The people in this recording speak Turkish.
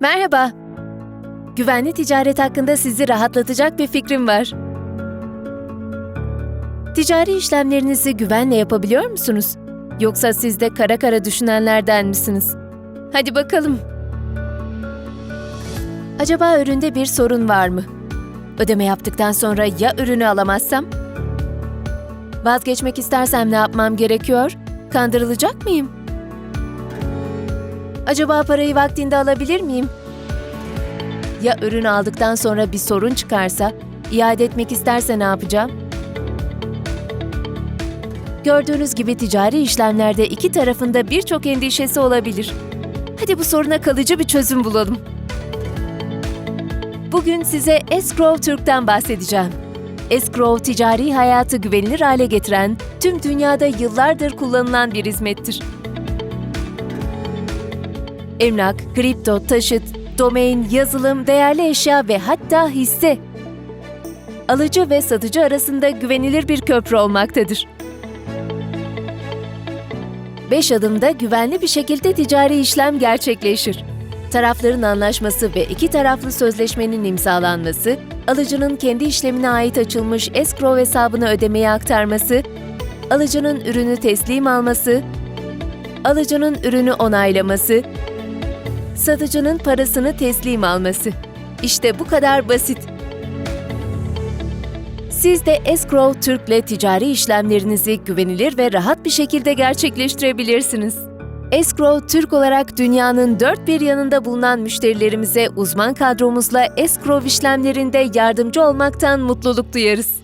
Merhaba. Güvenli ticaret hakkında sizi rahatlatacak bir fikrim var. Ticari işlemlerinizi güvenle yapabiliyor musunuz? Yoksa siz de kara kara düşünenlerden misiniz? Hadi bakalım. Acaba üründe bir sorun var mı? Ödeme yaptıktan sonra ya ürünü alamazsam? Vazgeçmek istersem ne yapmam gerekiyor? Kandırılacak mıyım? Acaba parayı vaktinde alabilir miyim? Ya ürünü aldıktan sonra bir sorun çıkarsa, iade etmek isterse ne yapacağım? Gördüğünüz gibi ticari işlemlerde iki tarafında birçok endişesi olabilir. Hadi bu soruna kalıcı bir çözüm bulalım. Bugün size Escrow Türk'ten bahsedeceğim. Escrow ticari hayatı güvenilir hale getiren, tüm dünyada yıllardır kullanılan bir hizmettir. Emlak, kripto, taşıt, domain, yazılım, değerli eşya ve hatta hisse. Alıcı ve satıcı arasında güvenilir bir köprü olmaktadır. 5 adımda güvenli bir şekilde ticari işlem gerçekleşir. Tarafların anlaşması ve iki taraflı sözleşmenin imzalanması, alıcının kendi işlemine ait açılmış escrow hesabına ödemeyi aktarması, alıcının ürünü teslim alması, alıcının ürünü onaylaması, satıcının parasını teslim alması. İşte bu kadar basit. Siz de Escrow Türk'le ticari işlemlerinizi güvenilir ve rahat bir şekilde gerçekleştirebilirsiniz. Escrow Türk olarak dünyanın dört bir yanında bulunan müşterilerimize uzman kadromuzla escrow işlemlerinde yardımcı olmaktan mutluluk duyarız.